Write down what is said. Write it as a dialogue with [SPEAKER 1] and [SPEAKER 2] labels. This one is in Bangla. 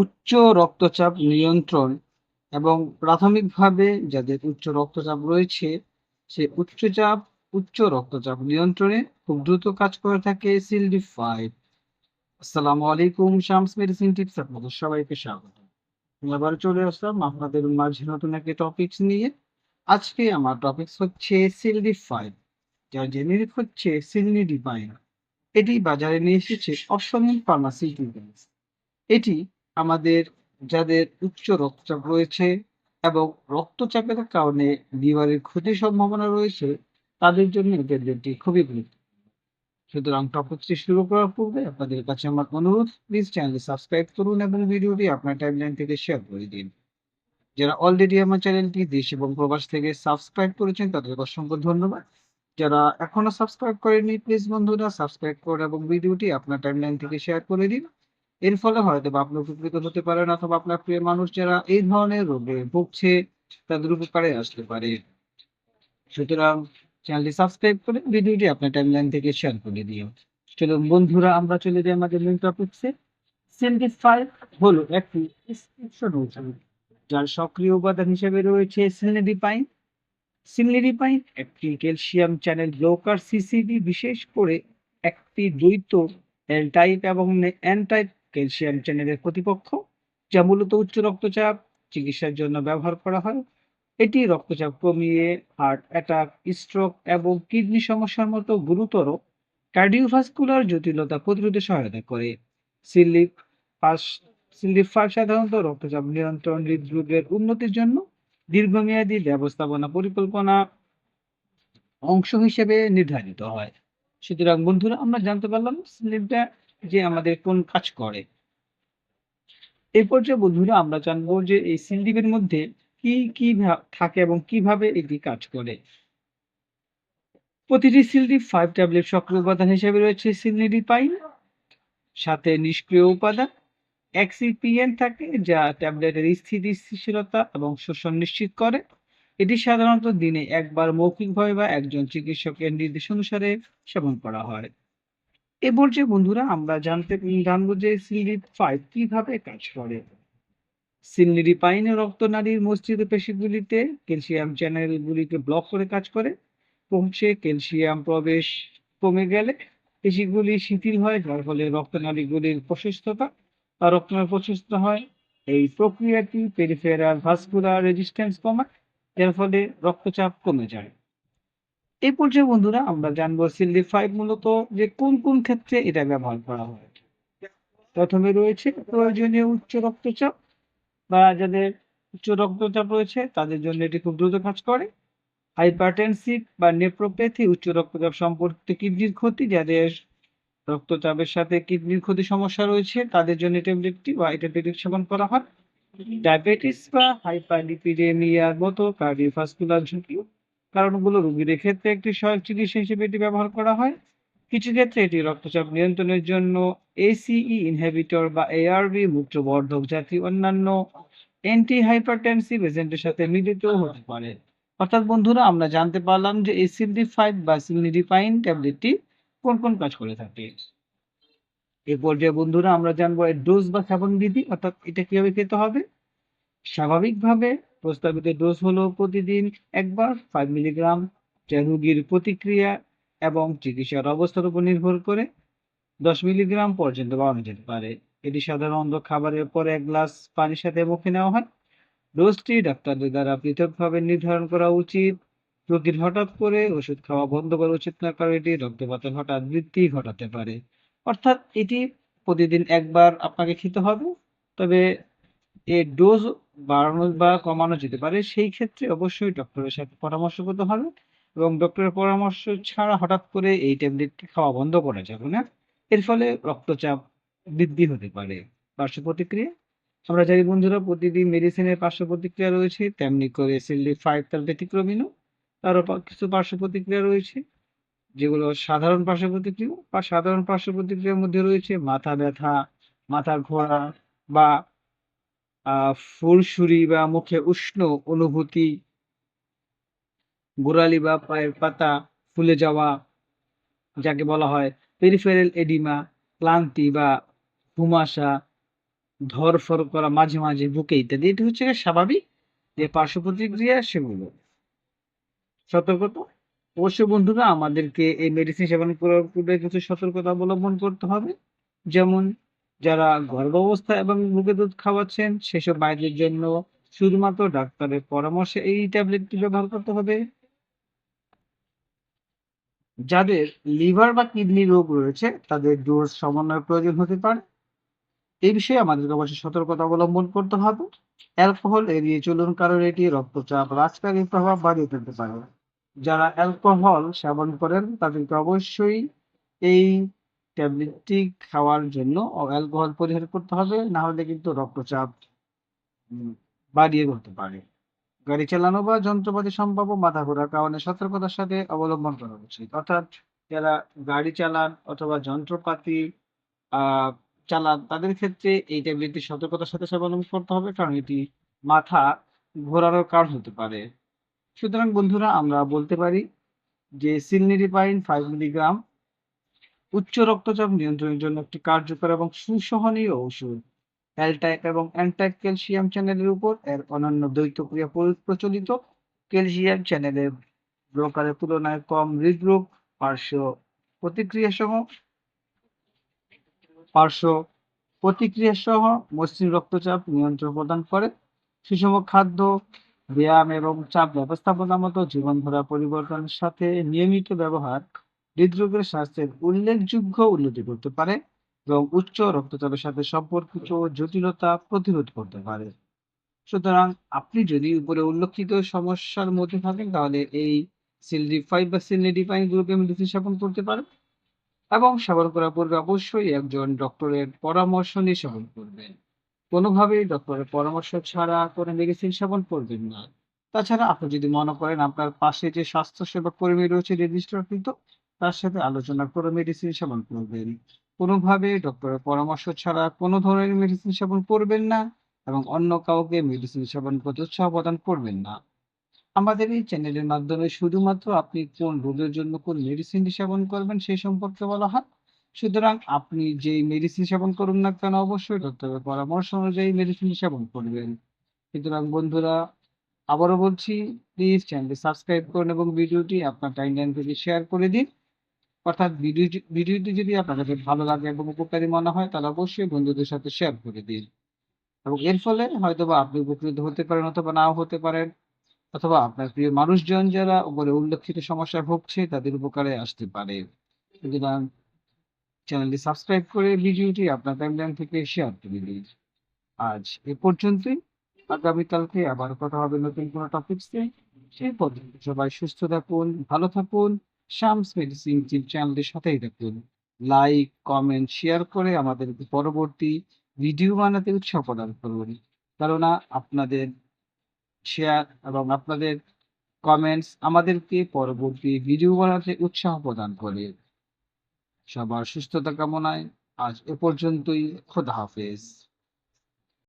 [SPEAKER 1] উচ্চ রক্তচাপ নিয়ন্ত্রণ এবং প্রাথমিকভাবে যাদের উচ্চ রক্তচাপ রয়েছে, সে উচ্চচাপ উচ্চ রক্তচাপ নিয়ন্ত্রণে খুব দ্রুত কাজ করে থাকে সিলডি ফাইভ আসসালামু আলাইকুম, শামস মেডিসিন টিপস আপনাদের সবাইকে স্বাগত। আবার চলে আসলাম আপনাদের মাঝে নতুন একটি টপিকস নিয়ে। আজকে আমার টপিকস হচ্ছে সিলডি ফাইভ যার জেনেরিক হচ্ছে সিলনি ডিপাইন এটি বাজারে নিয়ে এসেছে অশ্বমিন ফার্মাসিউটিক্যালস এটি আমাদের যাদের উচ্চ রক্তচাপ রয়েছে এবং রক্তচাপের কারণে লিভারের ক্ষতির সম্ভাবনা রয়েছে, তাদের জন্য ডেটটি খুবই গুরুত্বপূর্ণ। সুতরাং টপিকটি শুরু করার পূর্বে আপনাদের কাছে আমার অনুরোধ প্লিজ চ্যানেলটি সাবস্ক্রাইব করুন এবং ভিডিওটি আপনার টাইমলাইন থেকে শেয়ার করে দিন। যারা অলরেডি আমার চ্যানেলটি দেশ এবং প্রবাস থেকে সাবস্ক্রাইব করেছেন তাদের অসংখ্য ধন্যবাদ। যারা এখনও সাবস্ক্রাইব করেনি প্লিজ বন্ধুরা সাবস্ক্রাইব করুন এবং ভিডিওটি আপনার টাইমলাইন থেকে শেয়ার করে দিন। এর ফলে হয়তো বা আপনি উপকৃত হতে পারেন অথবা আপনার প্রিয় মানুষ যারা এই ধরনের রোগে ভুগছে, তাদের উপকারে আসতে পারে। সুতরাং চ্যানেলটি সাবস্ক্রাইব করে ভিডিওটি আপনার টাইমলাইন থেকে শেয়ার করে দিও। চলুন বন্ধুরা, আমরা চলে যাই আমাদের মেন টপিকসে ফাইভ হলো একটি প্রেসক্রিপশন যার সক্রিয় উপাদান হিসেবে রয়েছে সিনেডিপাইন সিনেডিপাইন একটি ক্যালসিয়াম চ্যানেল ব্লকার সিসিডি বিশেষ করে একটি দ্বৈত এল টাইপ এবং এন টাইপ ক্যালসিয়াম চ্যানেলের প্রতিপক্ষ, যা মূলত উচ্চ রক্তচাপ চিকিৎসার জন্য ব্যবহার করা হয়। এটি রক্তচাপ কমিয়ে হার্ট অ্যাটাক স্ট্রোক এবং কিডনি সমস্যার মতো গুরুতর কার্ডিওভাস্কুলার জটিলতা প্রতিরোধে সহায়তা করে। সিলিপ পাস সিলিপ ফাইভ সাধারণত রক্তচাপ নিয়ন্ত্রণ হৃদরোগের উন্নতির জন্য দীর্ঘমেয়াদী ব্যবস্থাপনা পরিকল্পনা অংশ হিসেবে নির্ধারিত হয়। সুতরাং বন্ধুরা, আমরা জানতে পারলাম স্লিপটা যে আমাদের কোন কাজ করে। এই পর্যায়ে বন্ধুরা আমরা জানব যে এই স্লিপের মধ্যে কি কি থাকে এবং কীভাবে এটি কাজ করে। প্রতিটি সিলডি ফাইভ ট্যাবলেট সক্রিয় উপাদান হিসেবে রয়েছে সিলনিডিপাইন সাথে নিষ্ক্রিয় উপাদান এক্সিপিএন থাকে যা ট্যাবলেটের স্থিতিশীলতা এবং শোষণ নিশ্চিত করে। এটি সাধারণত দিনে একবার মৌখিকভাবে বা একজন চিকিৎসকের নির্দেশ অনুসারে সেবন করা হয়। এ পর্যায়ে বন্ধুরা, আমরা জানতে, জানব যে সিলিপ ফাইভ কীভাবে কাজ করে। সিলনিডিপাইন রক্তনালীর মসজিদ পেশিগুলিতে ক্যালসিয়াম চ্যানেলগুলিকে ব্লক করে কাজ করে। পৌঁছে ক্যালসিয়াম প্রবেশ কমে গেলে পেশিগুলি শিথিল হয়, যার ফলে রক্তনালীগুলির প্রশস্ততা বা রক্তনালী প্রশস্ত হয়। এই প্রক্রিয়াটি পেরিফেরাল ভাস্কুলার রেজিস্ট্যান্স কমায়, যার ফলে রক্তচাপ কমে যায়। এই পর্যায়ে বন্ধুরা আমরা জানব সিলি ফাইভ মূলত যে কোন কোন ক্ষেত্রে এটা ব্যবহার করা হয়। প্রথমে রয়েছে প্রয়োজনীয় উচ্চ রক্তচাপ। বা যাদের উচ্চ রক্তচাপ রয়েছে, তাদের জন্য এটি খুব দ্রুত কাজ করে। হাইপারটেনসিভ বা নেপ্রোপ্যাথি উচ্চ রক্তচাপ সম্পর্কিত কিডনির ক্ষতি, যাদের রক্তচাপের সাথে কিডনির ক্ষতি সমস্যা রয়েছে, তাদের জন্য ট্যাবলেটটি বা এটা সেবন করা হয়। ডায়াবেটিস বা হাইপারলিপিডেমিয়ার মতো কার্ডিওভাস্কুলার ঝুঁকি। কারণগুলো রোগীদের ক্ষেত্রে একটি সহায়ক চিকিৎসা হিসেবে এটি ব্যবহার করা হয়। কিছু ক্ষেত্রে এটি রক্তচাপ নিয়ন্ত্রণের জন্য এসিই ইনহিবিটর বা এআরবি মূত্রবর্ধক জাতীয় অন্যান্য অ্যান্টি হাইপারটেনসিভ এজেন্টের সাথে মিলিত হতে পারে। অর্থাৎ বন্ধুরা, আমরা জানতে পারলাম যে এই সিলডি ফাইভ বা সিলনিডিপাইন ট্যাবলেটটি কোন কোন কাজ করে থাকে। এই পর্যায়ে বন্ধুরা, আমরা জানব এর ডোজ বা সেবন বিধি অর্থাৎ এটা কীভাবে খেতে হবে? স্বাভাবিকভাবে প্রস্তাবিত ডোজ হলো প্রতিদিন একবার ফাইভ মিলিগ্রাম যা রোগীর প্রতিক্রিয়া এবং চিকিৎসার অবস্থার উপর নির্ভর করে দশ মিলিগ্রাম পর্যন্ত বাড়ানো যেতে পারে। এটি সাধারণত খাবারের পর এক গ্লাস পানির সাথে মুখে নেওয়া হয়। ডোজটি ডাক্তারদের দ্বারা পৃথকভাবে নির্ধারণ করা উচিত। রোগীর হঠাৎ করে ওষুধ খাওয়া বন্ধ করা উচিত না, কারণ এটি রক্তপাতের হঠাৎ বৃদ্ধি ঘটাতে পারে। অর্থাৎ এটি প্রতিদিন একবার আপনাকে খেতে হবে। তবে এর ডোজ বাড়ানো বা কমানো যেতে পারে, সেই ক্ষেত্রে অবশ্যই ডক্টরের সাথে পরামর্শ করতে হবে এবং ডক্টরের পরামর্শ ছাড়া হঠাৎ করে এই ট্যাবলেটটি খাওয়া বন্ধ করা যাবে না। এর ফলে রক্তচাপ বৃদ্ধি হতে পারে। পার্শ্ব প্রতিক্রিয়া? আমরা জানি বন্ধুরা, প্রতিদিন মেডিসিনের পার্শ্ব প্রতিক্রিয়া রয়েছে, তেমনি করে সিলডি ফাইভ তার ব্যতিক্রমীনও তারও কিছু পার্শ্ব প্রতিক্রিয়া রয়েছে, যেগুলো সাধারণ পার্শ্ব প্রতিক্রিয়া বা সাধারণ পার্শ্ব প্রতিক্রিয়ার মধ্যে রয়েছে, মাথা ব্যথা, মাথা ঘোরা বা ফুরসুরি বা মুখে উষ্ণ অনুভূতি, গোড়ালি বা পায়ের পাতা ফুলে যাওয়া, যাকে বলা হয় পেরিফেরাল এডিমা ক্লান্তি বা আসা ধরফর করা মাঝে মাঝে বুকে ইত্যাদি। এটা হচ্ছে স্বাভাবিক যে পার্শ্ব প্রতিক্রিয়া সেগুলো। সতর্কতা? অবশ্যই বন্ধুরা, আমাদেরকে এই মেডিসিন সেবন করার পূর্বে কিছু সতর্কতা অবলম্বন করতে হবে। যেমন যারা গর্ভাবস্থা এবং বুকে দুধ খাওয়াচ্ছেন, সেসব বাইরের জন্য শুধুমাত্র ডাক্তারের পরামর্শে এই ট্যাবলেটটি ব্যবহার করতে হবে। যাদের লিভার বা কিডনি রোগ রয়েছে, তাদের ডোজ সমন্বয়ের প্রয়োজন হতে পারে। এই বিষয়ে আমাদেরকে অবশ্যই সতর্কতা অবলম্বন করতে হবে। অ্যালকোহল এড়িয়ে চলুন, কারণ এটি রক্তচাপ হ্রাসকারী প্রভাব বাড়িয়ে তুলতে পারে। যারা অ্যালকোহল সেবন করেন, তাদেরকে অবশ্যই এই ট্যাবলেটটি খাওয়ার জন্য অ্যালকোহল পরিহার করতে হবে, না হলে কিন্তু রক্তচাপ বাড়িয়ে করতে পারে। গাড়ি চালানো বা যন্ত্রপাতি সম্ভাব্য মাথা ঘোরার কারণে সতর্কতার সাথে অবলম্বন করা উচিত। অর্থাৎ যারা গাড়ি চালান অথবা যন্ত্রপাতি চালান, তাদের ক্ষেত্রে এই ট্যাবলেটটি সতর্কতার সাথে অবলম্বন করতে হবে, কারণ এটি মাথা ঘোরানোর কারণ হতে পারে। সুতরাং বন্ধুরা, আমরা বলতে পারি যে সিলনিডিপাইন ফাইভ মিলিগ্রাম উচ্চ রক্তচাপ নিয়ন্ত্রণের জন্য একটি কার্যকর এবং সুসহনীয় ওষুধ অ্যালটাইপ এবং অ্যান্টাইপ ক্যালসিয়াম চ্যানেলের উপর এর অনন্য দ্বৈত ক্রিয়া প্রচলিত। ক্যালসিয়াম চ্যানেলের ব্রোকারের তুলনায় কম হৃদরোগ, পার্শ্ব প্রতিক্রিয়া সহ পার্শ্ব প্রতিক্রিয়া সহ মসৃণ রক্তচাপ নিয়ন্ত্রণ প্রদান করে। সুষম খাদ্য, ব্যায়াম এবং চাপ ব্যবস্থাপনার মতো জীবনধারা পরিবর্তনের সাথে নিয়মিত ব্যবহার হৃদরোগের স্বাস্থ্যের উল্লেখযোগ্য উন্নতি করতে পারে এবং উচ্চ রক্তচাপের সাথে সম্পর্কিত জটিলতা প্রতিরোধ করতে পারে। সুতরাং আপনি যদি উপরে উল্লেখিত সমস্যার মধ্যে থাকেন, তাহলে এই সিলডি ফাইভ বা সিলনিডিপাইন গ্রুপে মেডিসিন সেবন করতে পারেন এবং সেবন করার পূর্বে অবশ্যই একজন ডক্টরের পরামর্শ নিয়ে সেবন করবেন। কোনোভাবেই ডক্টরের পরামর্শ ছাড়া কোনো মেডিসিন সেবন করবেন না। তাছাড়া আপনি যদি মনে করেন আপনার পাশে যে স্বাস্থ্যসেবা কর্মী রয়েছে রেজিস্টারকৃত তার সাথে আলোচনা করে মেডিসিন সেবন করবেন। কোনোভাবে ডক্টরের পরামর্শ ছাড়া কোনো ধরনের মেডিসিন সেবন করবেন না এবং অন্য কাউকে মেডিসিন সেবন করতে উৎসাহ প্রদান করবেন না। আমাদের এই চ্যানেলের মাধ্যমে শুধুমাত্র আপনি কোন রোগের জন্য কোন মেডিসিন সেবন করবেন সেই সম্পর্কে বলা হয়। সুতরাং আপনি যে মেডিসিন সেবন করুন না কেন অবশ্যই ডক্টরের পরামর্শ অনুযায়ী মেডিসিন সেবন করবেন। সুতরাং বন্ধুরা, আবারও বলছি প্লিজ চ্যানেলটি সাবস্ক্রাইব করুন এবং ভিডিওটি আপনার টাইম টাইমলাইন থেকে শেয়ার করে দিন। অর্থাৎ ভিডিও ভিডিওটি যদি আপনার কাছে ভালো লাগে এবং উপকারী মনে হয়, তাহলে অবশ্যই বন্ধুদের সাথে শেয়ার করে দিন। এবং এর ফলে হয়তোবা আপনি উপকৃত হতে পারেন অথবা নাও হতে পারেন, অথবা আপনার প্রিয় মানুষজন যারা উপরে উল্লেখিত সমস্যায় ভুগছে, তাদের উপকারে আসতে পারে। সুতরাং চ্যানেলটি সাবস্ক্রাইব করে ভিডিওটি আপনার টাইমলাইন থেকে শেয়ার করে দিন। আজ এ পর্যন্তই। আগামীকালকে আবার কথা হবে নতুন কোনো টপিকসে সেই পর্যন্ত সবাই সুস্থ থাকুন, ভালো থাকুন। শামস মেডিসিন টিম চ্যানেলটির সাথেই থাকুন। লাইক, কমেন্ট, শেয়ার করে আমাদের পরবর্তী ভিডিও বানাতে উৎসাহ প্রদান করুন। কেননা আপনাদের শেয়ার এবং আপনাদের কমেন্টস আমাদেরকে পরবর্তী ভিডিও বানাতে উৎসাহ প্রদান করে। সবার সুস্থতা কামনায় আজ এ পর্যন্তই। খোদা হাফেজ।